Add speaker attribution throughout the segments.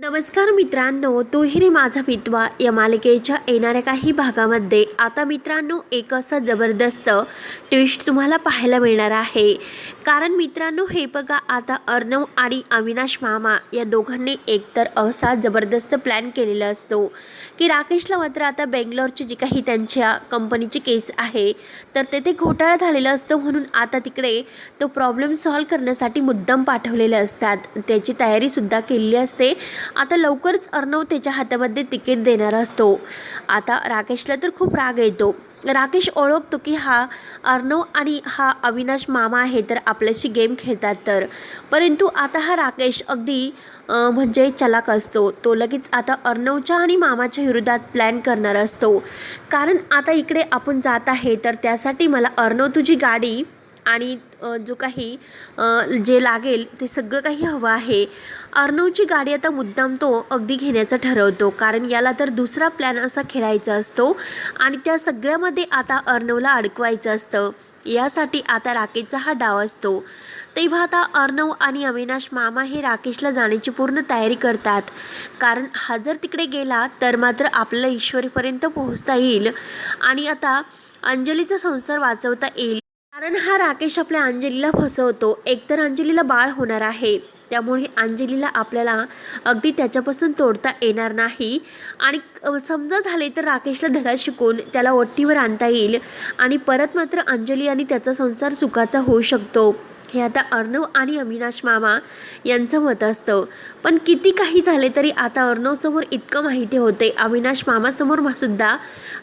Speaker 1: नमस्कार मित्रांनो तू रे माझा मितवा या मालिकेच्या येणाऱ्या काही भागामध्ये. आता मित्रांनो एक असा जबरदस्त ट्विस्ट तुम्हाला पाहायला मिळणार आहे. कारण मित्रांनो हे बघा आता अर्णव आणि अविनाश मामा या दोघांनी एकतर असा जबरदस्त प्लॅन केलेला असतो. की राकेशला मात्र आता बेंगलोरची जी काही त्यांच्या कंपनीची केस आहे तर तेथे घोटाळा झालेला असतो म्हणून आता तिकडे तो प्रॉब्लेम सॉल्व्ह करण्यासाठी मुद्दाम पाठवलेले असतात. त्याची तयारीसुद्धा केलेली असते. आता लवकरच अर्णव त्याच्या हातामध्ये तिकीट देणार असतो. आता राकेशला तर खूप राग येतो. राकेश ओळखतो की हा अर्णव आणि हा अविनाश मामा आहे तर आपल्याशी गेम खेळतात तर. परंतु आता हा राकेश अगदी म्हणजे चलाक असतो. तो लगेच आता अर्णवच्या आणि मामाच्या विरोधात प्लॅन करणार असतो. कारण आता इकडे आपण जात आहे तर त्यासाठी मला अर्णव तुझी गाडी आणि जो काही जे लागेल ते सगळं काही हवं आहे. अर्णवची गाडी आता मुद्दाम तो अगदी घेण्याचा ठरवतो. कारण याला तर दुसरा प्लॅन असा खेळायचा असतो आणि त्या सगळ्यामध्ये आता अर्णवला अडकवायचं असतं. यासाठी आता राकेशचा हा डाव असतो. तेव्हा आता अर्णव आणि अविनाश मामा हे राकेशला जाण्याची पूर्ण तयारी करतात. कारण हा जर तिकडे गेला तर मात्र आपल्याला ईश्वरीपर्यंत पोहोचता येईल. आणि आता अंजलीचा संसार वाचवता येईल. कारण हा राकेश आपल्या अंजलीला फसवतो. एकतर अंजलीला बाळ होणार आहे. त्यामुळे अंजलीला आपल्याला अगदी त्याच्यापासून तोडता येणार नाही. आणि समजा झाले तर राकेशला धडा शिकून त्याला ओट्टीवर आणता येईल. आणि परत मात्र अंजली आणि त्याचा संसार सुखाचा होऊ शकतो. हे आता अर्णव आणि अविनाश मामा यांचं मत असतं. पण किती काही झाले तरी आता अर्णवसमोर इतकं माहिती होते. अविनाश मामासमोर सुद्धा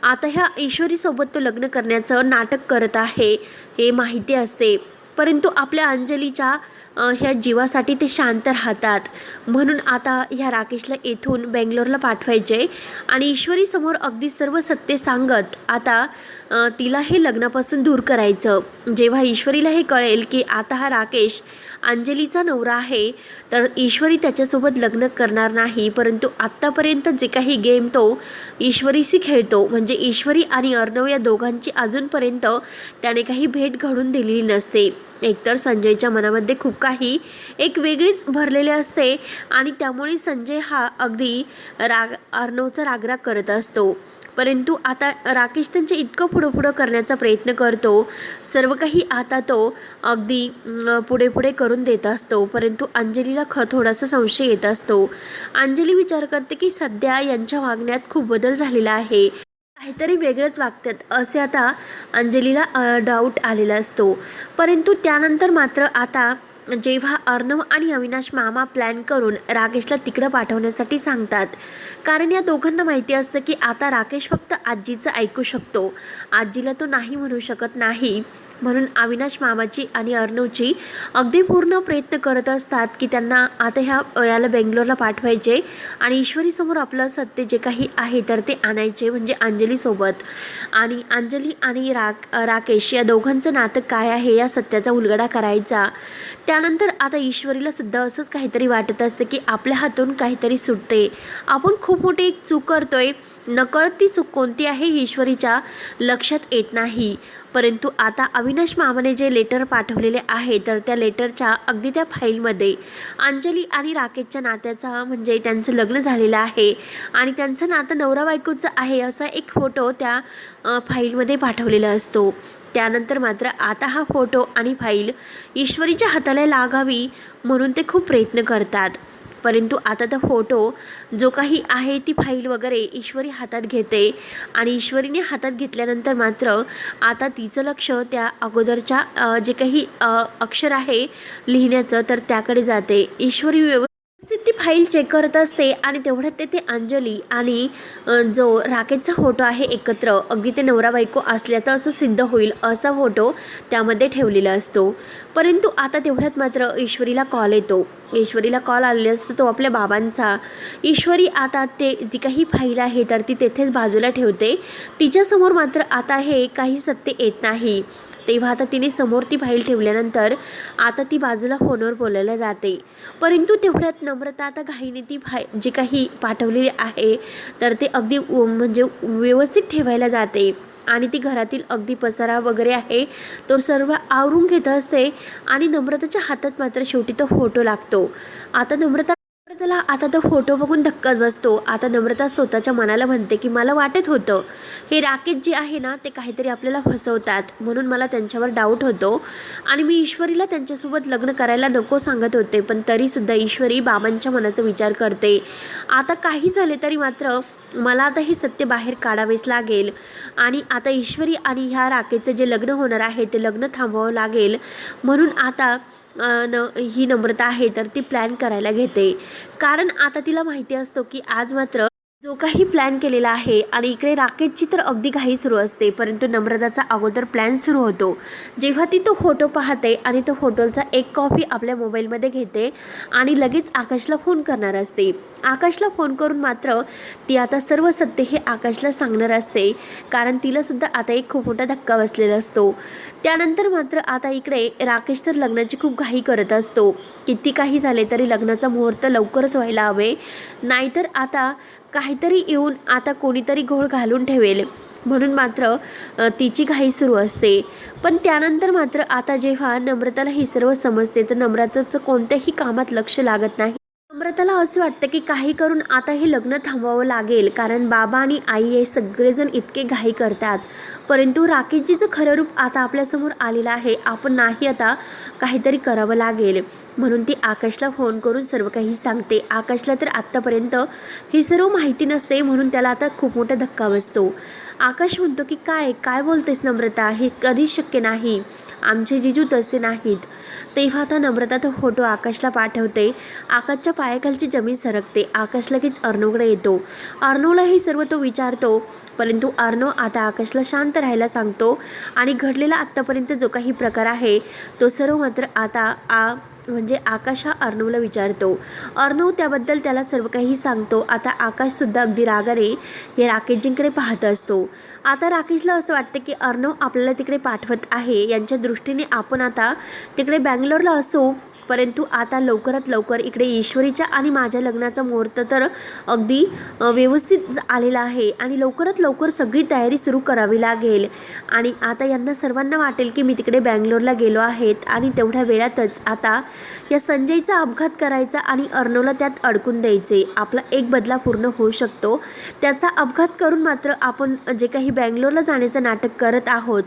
Speaker 1: आता ह्या ईश्वरीसोबत तो लग्न करण्याचं नाटक करत आहे हे माहिती असते. परंतु आपल्या अंजलीच्या ह्या जीवासाठी ते शांत राहतात. म्हणून आता ह्या राकेशला येथून बेंगलोरला पाठवायचे आणि ईश्वरीसमोर अगदी सर्व सत्य सांगत आता तिला हे लग्नापासून दूर करायचं. जेव्हा ईश्वरीला हे कळेल की आता हा राकेश अंजलीचा नवरा आहे तर ईश्वरी त्याच्यासोबत लग्न करणार नाही परंतु आत्तापर्यंत जे काही गेम तो ईश्वरीशी खेळतो म्हणजे ईश्वरी आणि अर्णव या दोघांची अजूनपर्यंत त्याने काही भेट घडून दिलेली नसते. एकतर संजयच्या मनामध्ये खूप काही एक वेगळीच भरलेले असते आणि त्यामुळे संजय हा अगदी राग अर्णवचा रागराग करत असतो. परंतु आता राकेश त्यांच्या इतकं पुढं पुढं करण्याचा प्रयत्न करतो. सर्व काही आता तो अगदी पुढे पुढे करून देत असतो. परंतु अंजलीला ख थोडासा संशय येत असतो. अंजली विचार करते की सध्या यांच्या वागण्यात खूप बदल झालेला आहे. काहीतरी वेगळंच वागतात असे आता अंजलीला डाऊट आलेला असतो. परंतु त्यानंतर मात्र आता जेव्हा अर्णव आणि अविनाश मामा प्लॅन करून राकेशला तिकडं पाठवण्यासाठी सांगतात. कारण या दोघांना माहिती असतं की आता राकेश फक्त आजीचं ऐकू शकतो. आजीला तो नाही म्हणू शकत नाही. म्हणून अविनाश मामाची आणि अर्णवची अगदी पूर्ण प्रयत्न करत असतात की त्यांना आता ह्या याला बेंगलोरला पाठवायचे आणि ईश्वरीसमोर आपलं सत्य जे काही आहे तर ते आणायचे म्हणजे अंजलीसोबत. आणि अंजली आणि राक राकेश या दोघांचं नातं काय आहे या सत्याचा उलगडा करायचा. त्यानंतर आता ईश्वरीला सुद्धा असंच काहीतरी वाटत असतं की आपल्या हातून काहीतरी सुटते. आपण खूप मोठी एक चूक करतोय. नकळती ती चूक कोणती आहे ही ईश्वरीच्या लक्षात येत नाही. परंतु आता अविनाश मामाने जे लेटर पाठवलेले आहे तर त्या लेटरच्या अगदी त्या फाईलमध्ये अंजली आणि राकेशच्या नात्याचा म्हणजे त्यांचं लग्न झालेलं आहे आणि त्यांचं नातं नवरा बायकोचं आहे असा एक फोटो त्या फाईलमध्ये पाठवलेला असतो. त्यानंतर मात्र आता हा फोटो आणि फाईल ईश्वरीच्या हाताला लागावी म्हणून ते खूप प्रयत्न करतात. परंतु आता तो फोटो जो काही आहे ती फाईल वगैरे ईश्वरी हातात घेते. आणि ईश्वरीने हातात घेतल्यानंतर मात्र आता तिचं लक्ष त्या अगोदरच्या जे काही अक्षर आहे लिहिण्याचं तर त्याकडे जाते. ईश्वरी व्यव ती फाईल चेक करत असते आणि तेवढ्यात तेथे अंजली आणि जो राकेशचा फोटो आहे एकत्र अगदी ते नवरा बायको असल्याचं असं सिद्ध होईल असा फोटो त्यामध्ये ठेवलेला असतो. परंतु आता तेवढ्यात मात्र ईश्वरीला कॉल येतो. ईश्वरीला कॉल आलेला असतो तो आपल्या बाबांचा. ईश्वरी आता ते जी काही फाईल आहे तर ती तेथेच बाजूला ठेवते. तिच्यासमोर मात्र आता हे काही सत्य येत नाही. तेव्हा आता तिने समोर ती फाईल ठेवल्यानंतर आता ती बाजूला फोनवर बोलायला जाते. परंतु तेवढ्यात नम्रता आता घाईने ती फाय जी काही पाठवलेली आहे तर ते अगदी उ- म्हणजे व्यवस्थित ठेवायला जाते. आणि ती घरातील अगदी पसारा वगैरे आहे तो सर्व आवरून घेत असते आणि नम्रताच्या हातात मात्र शेवटी तो फोटो लागतो. आता नम्रता चला आता तो फोटो बघून धक्काच बसतो. आता नम्रता स्वतःच्या मनाला म्हणते की मला वाटत होतं. हे राकेश जे आहे ना ते काहीतरी आपल्याला फसवतात. म्हणून मला त्यांच्यावर डाऊट होतो. आणि मी ईश्वरीला त्यांच्यासोबत लग्न करायला नको सांगत होते पण तरीसुद्धा ईश्वरी बाबांच्या मनाचा विचार करते. आता काही झाले तरी मात्र मला आता हे सत्य बाहेर काढावेच लागेल. आणि आता ईश्वरी आणि ह्या राकेशचं जे लग्न होणार आहे ते लग्न थांबवावं लागेल. म्हणून आता न ही नम्रता आहे तर ती प्लॅन करायला घेते. कारण आता तिला माहिती असतो की आज मात्र जो काही प्लॅन केलेला आहे आणि इकडे राकेशची तर अगदी घाई सुरू असते परंतु नम्रताचा अगोदर प्लॅन सुरू होतो. जेव्हा ती तो फोटो पाहते आणि तो फोटोचा एक कॉपी आपल्या मोबाईलमध्ये घेते आणि लगेच आकाशला फोन करणार असते. आकाशला फोन करून मात्र ती आता सर्व सत्य हे आकाशला सांगणार असते कारण तिलासुद्धा आता एक खूप मोठा धक्का बसलेला असतो. त्यानंतर मात्र आता इकडे राकेश तर लग्नाची खूप घाई करत असतो. किती काही झाले तरी लग्नाचा मुहूर्त लवकरच व्हायला हवे. नाहीतर आता काहीतरी येऊन आता कोणीतरी घोळ घालून ठेवेल. म्हणून मात्र तिची घाई सुरू असते. पण त्यानंतर मात्र आता जेव्हा नम्रताला हे सर्व समजते तर नम्रताचं कोणत्याही कामात लक्ष लागत नाही. नम्रताला असं वाटतं की काही करून आता हे लग्न थांबवावं लागेल कारण बाबा आणि आई हे सगळेजण इतके घाई करतात. परंतु राकेशजीचं खरं रूप आता आपल्यासमोर आलेलं आहे. आपण नाही आता काहीतरी करावं लागेल. म्हणून ती आकाशला फोन करून सर्व काही सांगते. आकाशला तर आत्तापर्यंत ही सर्व माहिती नसते म्हणून त्याला आता खूप मोठा धक्का बसतो. आकाश म्हणतो की काय काय बोलतेस नम्रता? हे कधीच शक्य नाही. आमचे जिजू तसे नाहीत. तेव्हा आता नम्रता तो फोटो आकाशला पाठवते. आकाशच्या पायाखालची जमीन सरकते. आकाश लगेच अर्णवकडे येतो. अर्णवला हे सर्व तो विचारतो. परंतु अर्णव आता आकाशला शांत राहायला सांगतो. आणि घडलेला आत्तापर्यंत जो काही प्रकार आहे तो सर्व मात्र आता आ म्हणजे आकाश हा अर्णवला विचारतो. अर्णव त्याबद्दल त्याला सर्व काही सांगतो. आता आकाशसुद्धा अगदी रागाने हे राकेशजींकडे पाहत असतो. आता राकेशला असं वाटतं की अर्णव आपल्याला तिकडे पाठवत आहे. यांच्या दृष्टीने आपण आता तिकडे बँगलोरला असू परंतु आता लवकरात लवकर इकडे ईश्वरीच्या आणि माझ्या लग्नाचा मुहूर्त तर अगदी व्यवस्थित आलेला आहे. आणि लवकरात लवकर सगळी तयारी सुरू करावी लागेल. आणि आता यांना सर्वांना वाटेल की मी तिकडे बँगलोरला गेलो आहेत. आणि तेवढ्या वेळातच आता या संजयचा अपघात करायचा आणि अर्णवला त्यात अडकून द्यायचे. आपला एक बदला पूर्ण होऊ शकतो. त्याचा अपघात करून मात्र आपण जे काही बँगलोरला जाण्याचं नाटक करत आहोत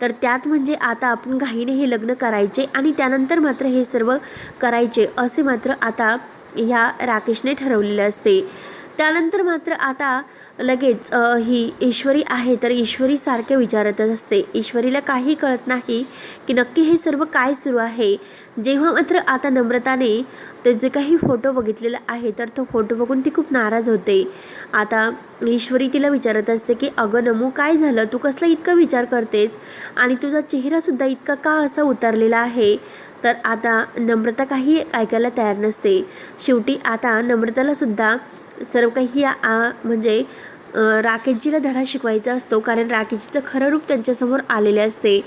Speaker 1: तर त्यात म्हणजे आता आपण घाईने हे लग्न करायचे आणि त्यानंतर मात्र हे सर्व करायचे असे मात्र आता ह्या राकेशने ठरवलेले असते. त्यानंतर मात्र आता लगेच ही ईश्वरी आहे तर ईश्वरीसारखे विचारतच असते. ईश्वरीला काही कळत नाही की नक्की हे सर्व काय सुरू आहे. जेव्हा मात्र आता नम्रताने ते जे काही फोटो बघितलेला आहे तर तो फोटो बघून ती खूप नाराज होते. आता ईश्वरी तिला विचारत असते की अगं नमू काय झालं? तू कसला इतका विचार करतेस? आणि तुझा चेहरासुद्धा इतका का असा उतरलेला आहे? तर आता नम्रता काही ऐकायला तयार नसते. शेवटी आता नम्रतालासुद्धा सर्व काही या आ- म्हणजे राकेशजीला धडा शिकवायचा असतो. कारण राकेशजीचं खरं रूप त्यांच्यासमोर आलेले असते.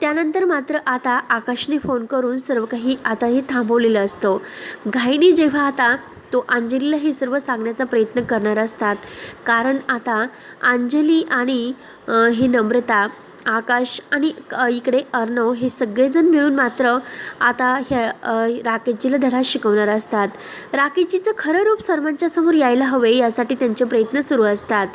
Speaker 1: त्यानंतर मात्र आता आकाशने फोन करून सर्व काही आता हे थांबवलेलं असतं. घाईने जेव्हा आता तो अंजलीला हे सर्व सांगण्याचा प्रयत्न करणार असतात. कारण आता अंजली आणि ही नम्रता आकाश आणि इकडे अर्णव हे सगळेजण मिळून मात्र आता ह्या राकेशजीला धडा शिकवणार असतात. राकेशजीचं खरं रूप सर्वांच्या समोर यायला हवे यासाठी त्यांचे प्रयत्न सुरू असतात.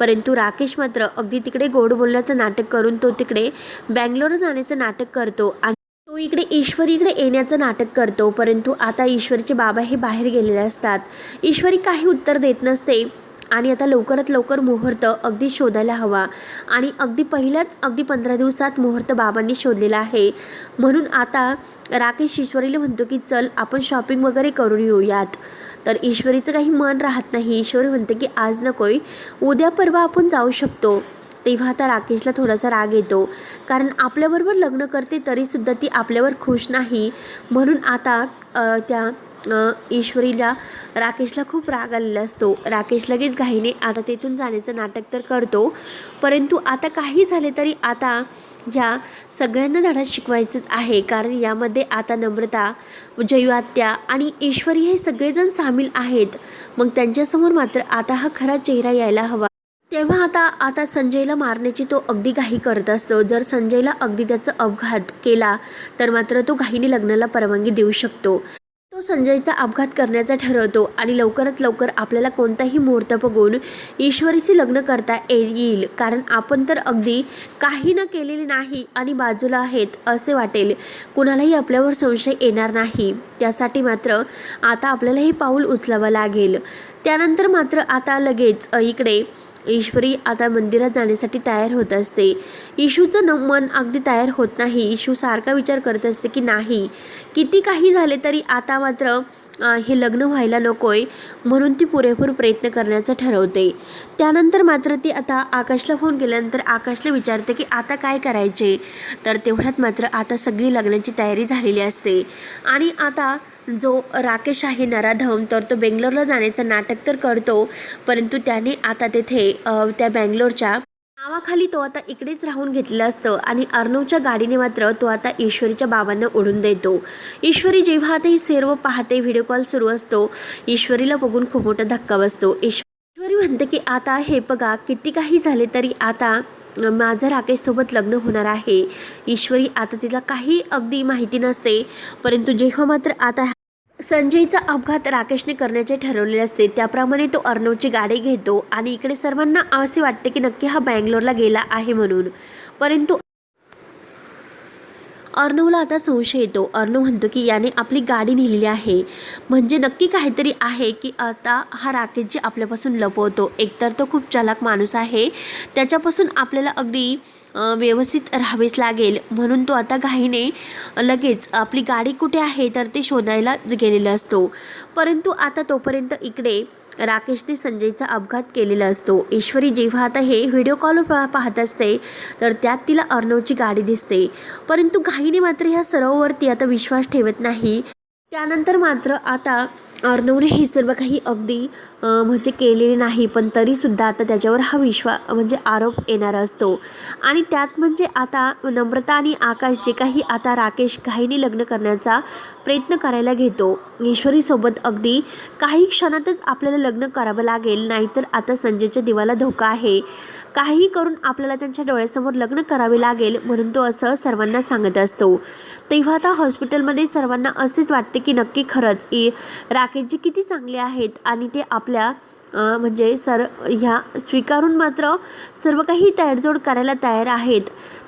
Speaker 1: परंतु राकेश मात्र अगदी तिकडे गोड बोलण्याचं नाटक करून तो तिकडे बँगलोर जाण्याचं नाटक करतो आणि तो इकडे ईश्वरीकडे येण्याचं नाटक करतो. परंतु आता ईश्वरीचे बाबा हे बाहेर गेलेले असतात. ईश्वरी काही उत्तर देत नसते. आणि आता लवकरात लवकर मुहूर्त अगदी शोधायला हवा. आणि अगदी पहिल्याच अगदी पंधरा दिवसात मुहूर्त बाबांनी शोधलेला आहे. म्हणून आता राकेश ईश्वरीला म्हणतो की चल आपण शॉपिंग वगैरे करून येऊयात. तर ईश्वरीचं काही मन राहत नाही. ईश्वरी म्हणते की आज नकोय. उद्या परवा आपण जाऊ शकतो. तेव्हा आता राकेशला थोडासा राग येतो. कारण आपल्याबरोबर लग्न करते तरीसुद्धा ती आपल्यावर खुश नाही. म्हणून आता त्या ईश्वरीला राकेशला खूप राग आलेला असतो. राकेश लगेच घाईने आता तेथून जाण्याचं नाटक तर करतो. परंतु आता काही झाले तरी आता ह्या सगळ्यांना धडा शिकवायचंच आहे. कारण यामध्ये आता नम्रता जयू आणि ईश्वरी हे सगळेजण सामील आहेत. मग त्यांच्यासमोर मात्र आता हा खरा चेहरा यायला हवा. तेव्हा आता आता संजयला मारण्याची तो अगदी घाई करत असतो. जर संजयला अगदी त्याचा अपघात केला तर मात्र तो घाईने लग्नाला परवानगी देऊ शकतो. तो संजयचा अपघात करण्याचा ठरवतो आणि लवकरात लवकर आपल्याला कोणताही मुहूर्त बघून ईश्वरीशी लग्न करता येईल. कारण आपण तर अगदी काही न केलेले नाही आणि बाजूला आहेत असे वाटेल. कुणालाही आपल्यावर संशय येणार नाही. त्यासाठी मात्र आता आपल्याला हे पाऊल उचलावं लागेल. त्यानंतर मात्र आता लगेच इकडे ईश्वरी आता मंदिरात जाण्यासाठी तयार होत असते. इशूचं न मन अगदी तयार होत नाही. इशू सारखा विचार करत असते की नाही. किती काही झाले तरी आता मात्र हे लग्न व्हायला नकोय म्हणून ती पुरेपूर प्रयत्न करण्याचं ठरवते. त्यानंतर मात्र ती आता आकाशला फोन केल्यानंतर आकाशला विचारते की आता काय करायचे? तर तेवढ्यात मात्र आता सगळी लग्नाची तयारी झालेली असते. आणि आता जो राकेश आहे नराधम तर तो बेंगलोरला जाण्याचं नाटक तर करतो परंतु त्याने आता तेथे त्या बँगलोरच्या नावाखाली तो आता इकडेच राहून घेतलेलं असतं आणि अर्णवच्या गाडीने मात्र तो आता ईश्वरीच्या बाबांना ओढून देतो. ईश्वरी जेव्हा आता हे सर्व पाहते व्हिडिओ कॉल सुरू असतो ईश्वरीला बघून खूप मोठा धक्का बसतो. ईश्वरी म्हणते की आता हे बघा किती काही झाले तरी आता माझं राकेशसोबत लग्न होणार आहे. ईश्वरी आता तिला काही अगदी माहिती नसते परंतु जेव्हा मात्र आता संजयचा अपघात राकेशने करण्याचे ठरवलेले असते. त्याप्रमाणे तो अर्णवची गाडी घेतो आणि इकडे सर्वांना असे वाटते की नक्की हा बँगलोरला गेला आहे म्हणून. परंतु अर्णवला आता संशय येतो. अर्णव म्हणतो की याने आपली गाडी नेलेली आहे. म्हणजे नक्की काहीतरी आहे की आता हा राकेशजी आपल्यापासून लपवतो. एकतर तो खूप चालाक माणूस आहे. त्याच्यापासून आपल्याला अगदी व्यवस्थित राहावेच लागेल. म्हणून तो आता घाईने लगेच आपली गाडी कुठे आहे तर ते शोधायला गेलेला असतो. परंतु आता तोपर्यंत इकडे राकेशने संजयचा अपघात केलेला असतो. ईश्वरी जेव्हा आता हे व्हिडिओ कॉल पाहत असते तर त्यात तिला अर्णवची गाडी दिसते. परंतु घाईने मात्र ह्या सर्ववरती आता विश्वास ठेवत नाही. त्यानंतर मात्र आता अर्णवने हे सर्व काही अगदी म्हणजे केलेले नाही पण तरीसुद्धा आता त्याच्यावर हा विश्वा म्हणजे आरोप येणार असतो. आणि त्यात म्हणजे आता नम्रता आणि आकाश जे काही आता राकेश घाईने लग्न करण्याचा प्रयत्न करायला घेतो. ईश्वरीसोबत अगदी काही क्षणातच आपल्याला लग्न करावं लागेल नाहीतर आता संजयच्या दिवाला धोका आहे. काही करून आपल्याला त्यांच्या डोळ्यासमोर लग्न करावे लागेल म्हणून तो असं सर्वांना सांगत असतो. तेव्हा आता हॉस्पिटलमध्ये सर्वांना असेच वाटते की नक्की खरंच ई राकेशजी किती चांगले आहेत आणि ते आपल्या म्हणजे सर ह्या स्वीकारून मात्र सर्व काही तडजोड करायला तयार आहेत.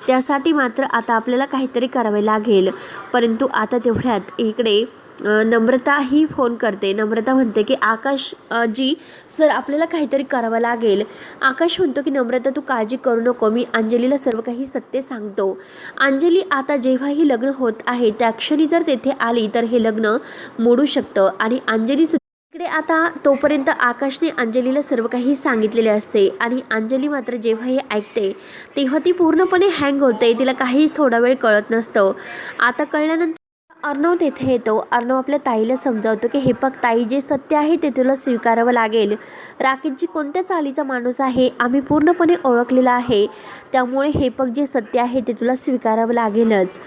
Speaker 1: त्यासाठी मात्र आता आपल्याला काहीतरी करावे लागेल. परंतु आता तेवढ्यात इकडे नम्रता ही फोन करते. नम्रता म्हणते की आकाश जी सर आपल्याला काहीतरी करावं लागेल. आकाश म्हणतो की नम्रता तू काळजी करू नको. मी अंजलीला सर्व काही सत्य सांगतो. अंजली आता जेव्हाही लग्न होत आहे त्या क्षणी जर तेथे आली तर हे लग्न मोडू शकतं. आणि अंजली इकडे आता तोपर्यंत आकाशने अंजलीला सर्व काही सांगितलेले असते. आणि अंजली मात्र जेव्हा हे ऐकते तेव्हा ती पूर्णपणे हँग होते. तिला काहीच थोडा वेळ कळत नसतं. आता कळल्यानंतर अर्णव तेथे येतो. अर्णव आपल्या ताईला समजावतो की हे पग ताई जे सत्य आहे ते तुला स्वीकारावं लागेल. राकेशजी कोणत्या चालीचा माणूस आहे? आम्ही पूर्णपणे ओळखलेला आहे. त्यामुळे हे पग जे सत्य आहे ते तुला स्वीकारावं लागेलच.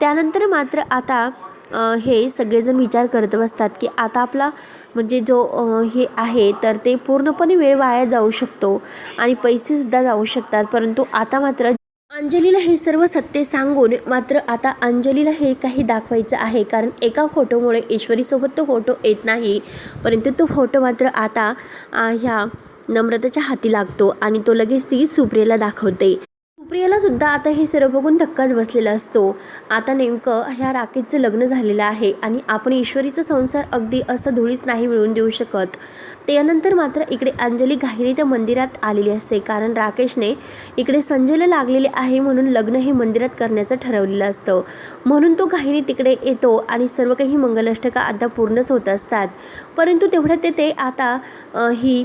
Speaker 1: त्यानंतर मात्र आता हे सगळेजण विचार करत बसतात की आता आपला म्हणजे जो हे आहे तर ते पूर्णपणे वेळ वाया जाऊ शकतो आणि पैसेसुद्धा जाऊ शकतात. परंतु आता मात्र अंजलीला हे सर्व सत्य सांगून मात्र आता अंजलीला हे काही दाखवायचं आहे. कारण एका फोटोमुळे ईश्वरीसोबत तो फोटो येत नाही. परंतु तो फोटो मात्र आता ह्या नम्रताच्या हाती लागतो आणि तो लगेच ती सुप्रियाला दाखवते. सुप्रियाला सुद्धा आता हे सर्व बघून धक्काच बसलेला असतो. आता नेमकं ह्या राकेशचं लग्न झालेलं आहे आणि आपण ईश्वरीचा संसार अगदी असं धुळीच नाही मिळवून देऊ शकत. त्यानंतर मात्र इकडे अंजली घाईने त्या मंदिरात आलेली असते. कारण राकेशने इकडे संजयला लागलेले आहे म्हणून लग्न हे मंदिरात करण्याचं ठरवलेलं असतं. म्हणून तो घाईने तिकडे येतो आणि सर्व काही मंगलाष्टका आता पूर्णच होत असतात. परंतु तेवढ्यात ते आता ही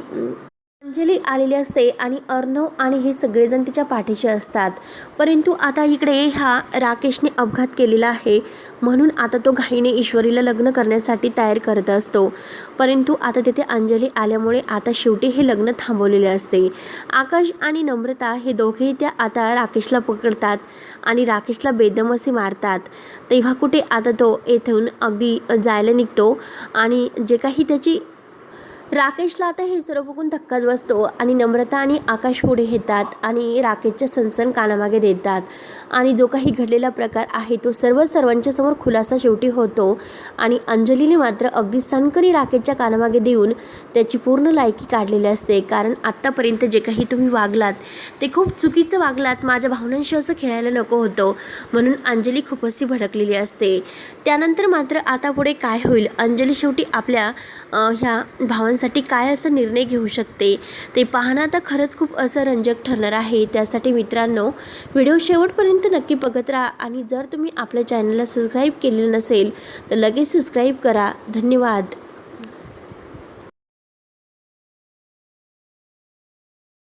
Speaker 1: अंजली आलेली असते आणि अर्णव आणि हे सगळेजण तिच्या पाठीशी असतात. परंतु आता इकडे हा राकेशने अपघात केलेला आहे. म्हणून आता तो घाईने ईश्वरीला लग्न करण्यासाठी तयार करत असतो. परंतु आता तिथे अंजली आल्यामुळे आता शेवटी हे लग्न थांबवलेले असते. आकाश आणि नम्रता हे दोघेही त्या आता राकेशला पकडतात आणि राकेशला बेदम असे मारतात. तेव्हा कुठे आता तो येथून अगदी जायला निघतो आणि जे काही त्याची राकेशला आता हे सर्व बघून धक्काच बसतो आणि नम्रता आणि आकाश पुढे येतात आणि राकेशच्या सनसन कानामागे देतात. आणि जो काही घडलेला प्रकार आहे तो सर्व सर्वांच्या समोर खुलासा शेवटी होतो. आणि अंजलीने मात्र अगदी सनकनी राकेशच्या कानामागे देऊन त्याची पूर्ण लायकी काढलेली असते. कारण आत्तापर्यंत जे काही तुम्ही वागलात ते खूप चुकीचं वागलात. माझ्या भावनांशी असं खेळायला नको होतं. म्हणून अंजली खूप अशी भडकलेली असते. त्यानंतर मात्र आता पुढे काय होईल? अंजली शेवटी आपल्या ह्या ह्या मुलांसाठी काय असा निर्णय घेऊ शकते? ते पाहणं आता खरंच खूप असं रंजक ठरणार आहे. त्यासाठी मित्रांनो व्हिडिओ शेवटपर्यंत नक्की बघत राहा आणि जर तुम्ही आपल्या चॅनलला सबस्क्राईब केलेलं नसेल तर लगेच सबस्क्राईब करा. धन्यवाद.